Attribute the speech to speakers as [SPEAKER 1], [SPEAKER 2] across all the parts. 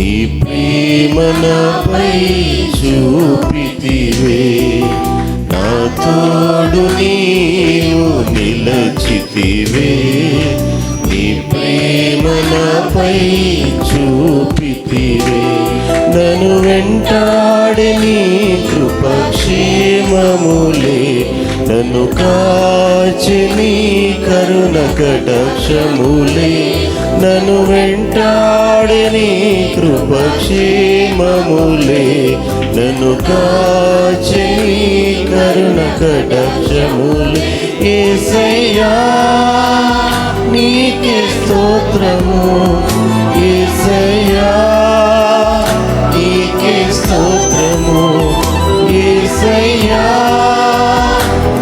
[SPEAKER 1] నీ ప్రేమ నాపై చూపితివే. నా తోడు నీవు నిలచితివే. నీ ప్రేమ నాపై చూపితివే. నన్ను వెంటాడి నీ కృపక్షేమములే. నన్ను కాచి నీ కటాక్షములే నన్ను వెంటాడి కృపక్షేమములే. నన్ను కాచి కరుణ కటాక్షములే. ఏసయ్యా నీకే స్తోత్రము. ఏసయ్యా నీకే స్తోత్రము. ఏసయ్యా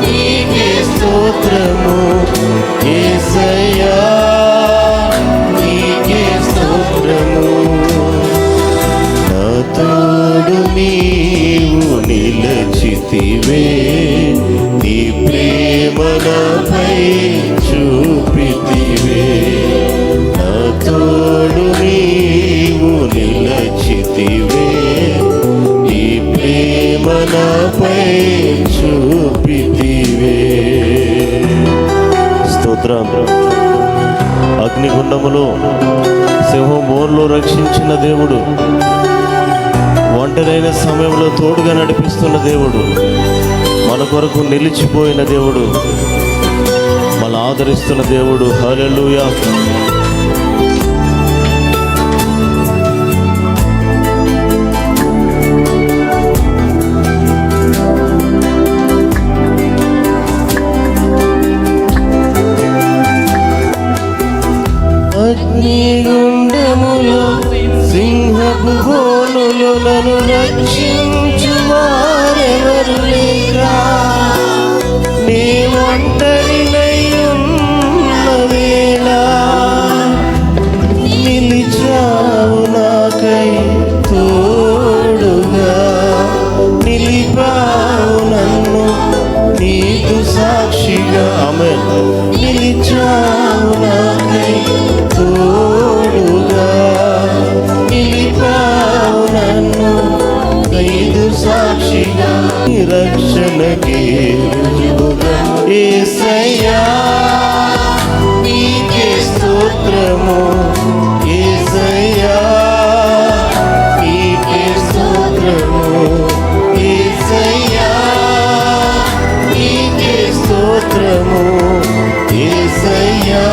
[SPEAKER 1] నీకే స్తోత్రము. నీ చూపితివే. నా తోడు నీవు నిలచితివే. నీ ప్రేమ చూపితివే. స్తోత్రం అగ్నిగుండములో సింహం బోన్లో రక్షించిన దేవుడు ఒంటరైన సమయంలో తోడుగా నడిపిస్తున్న దేవుడు. మన కొరకు నిలిచిపోయిన దేవుడు. మన ఆదరిస్తున్న దేవుడు. హల్లెలూయా స్తోత్రము ఏసయ్యా నీకే స్తోత్రము ఏసయ్యా నీకే స్తోత్రము ఏసయ్యా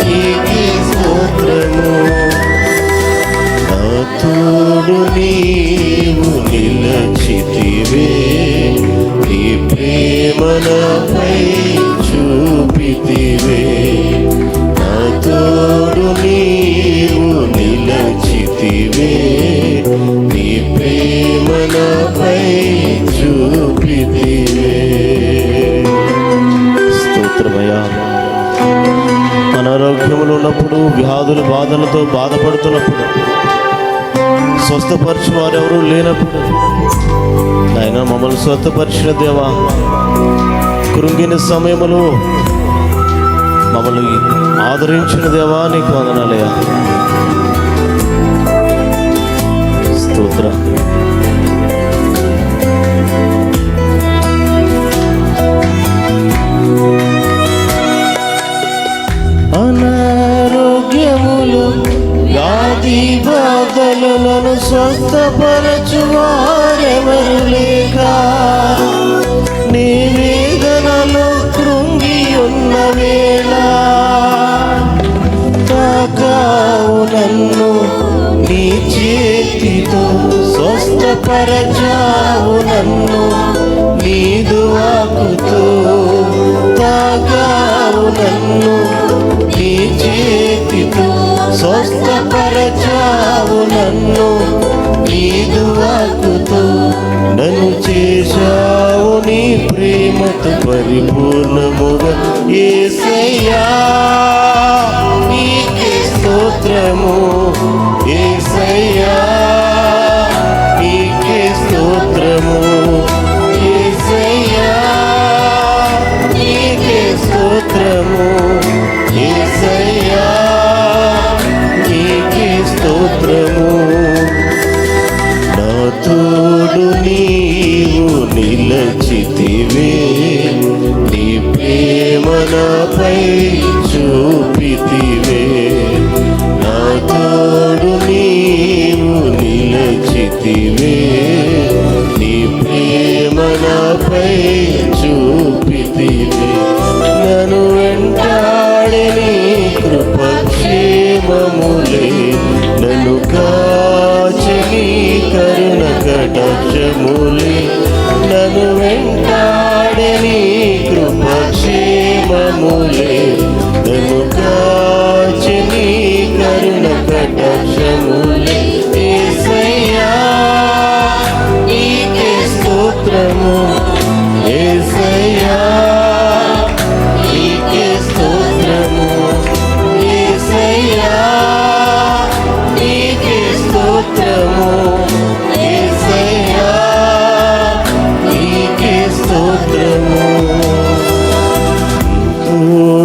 [SPEAKER 1] నీకే స్తోత్రము తోడు నీవు నిలచితివే నీ ప్రేమ నాపై వ్యాధులు బాధలతో బాధపడుతున్నప్పుడు స్వస్థపరచు వారెవరూ లేనప్పుడు ఆయన మమ్మల్ని స్వస్థపరిచిన దేవా కృంగిన సమయంలో మమ్మల్ని ఆదరించిన దేవా నీకు వందనాలయ్యా. నన్ను స్వస్థపరచు వారెవరు లేక నీ వేదనలో కృంగి ఉన్న వేళ తాకావు నన్ను నీ చేతితో స్వస్థపరచావు నన్ను నీదు వాకుతో తాగావు నన్ను స్వస్థపరచావు నన్ను నీదు వాకుతో నన్ను చేశావు నీ ప్రేమతో పరిపూర్ణముగా. ఏసయ్యా నీకే స్తోత్రము. నాడు నీవు నిలచితివే. నీ ప్రేమ నాపై చూపితివే. నా తోడు నీవు నిలచితివే. నీ ప్రేమ నాపై చూపితివే. నన్ను వెంటాడి నీ కృపక్షేమములే.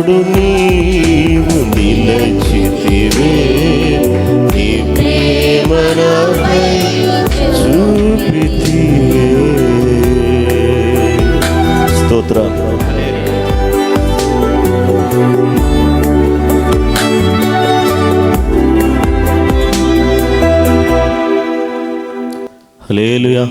[SPEAKER 1] తోడు నీవు నిలచితివే. నీ ప్రేమ నాపై చూపితివే. స్తోత్రం.
[SPEAKER 2] హల్లెలూయా.